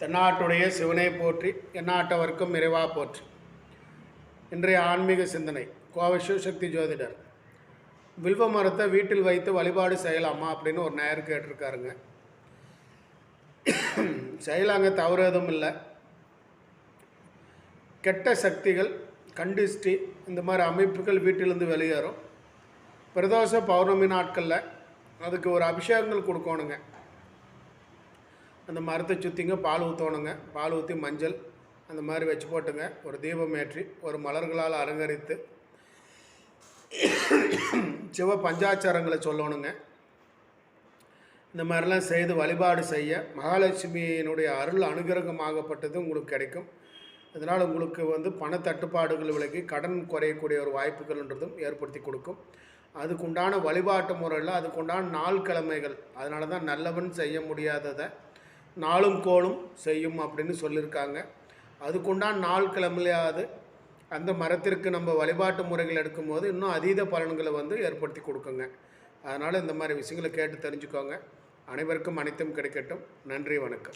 தென்னாட்டுடைய சிவனை போற்றி எந்நாட்டவர்க்கும் இறைவா போற்றி. இன்றைய ஆன்மீக சிந்தனை கோவை சிவசக்தி ஜோதிடர். வில்வ மரத்தை வீட்டில் வைத்து வழிபாடு செய்யலாமா அப்படின்னு ஒரு நேர் கேட்டிருக்காருங்க. செய்யலாங்க தவறு எதுவும் இல்லை. கெட்ட சக்திகள் கண்டிஷ்டி இந்த மாதிரி அமைப்புகள் வீட்டிலேருந்து வெளியேறும். பிரதோஷ பௌர்ணமி நாட்களில் அதுக்கு ஒரு அபிஷேகங்கள் கொடுக்கணுங்க. அந்த மரத்தை சுற்றிங்க பால் ஊற்றணுங்க பால் ஊற்றி மஞ்சள் அந்த மாதிரி வச்சு போட்டுங்க. ஒரு தீபம் ஏற்றி ஒரு மலர்களால் அலங்கரித்து சிவ பஞ்சாச்சாரங்களை சொல்லணுங்க. இந்த மாதிரிலாம் செய்து வழிபாடு செய்ய மகாலட்சுமியினுடைய அருள் அனுகிரகமாகப்பட்டது உங்களுக்கு கிடைக்கும். இதனால் உங்களுக்கு வந்து பண தட்டுப்பாடுகள் விலகி கடன் குறையக்கூடிய ஒரு வாய்ப்புகள்ன்றதும் ஏற்படுத்தி கொடுக்கும். அதுக்குண்டான வழிபாட்டு முறையில் அதுக்குண்டான நாள் கிழமைகள் அதனால தான் நல்லவன் செய்ய முடியாததை நாளும் கோளும் செய்யும் அப்படின்னு சொல்லியிருக்காங்க. அதுக்குண்டான நாள் கிழமையாவது அந்த மரத்திற்கு நம்ம வழிபாட்டு முறைகள் எடுக்கும்போது இன்னும் அதீத பலன்களை வந்து ஏற்படுத்தி கொடுக்குங்க. அதனால் இந்த மாதிரி விஷயங்களை கேட்டு தெரிஞ்சுக்கோங்க. அனைவருக்கும் அனைத்தும் கிடைக்கட்டும். நன்றி வணக்கம்.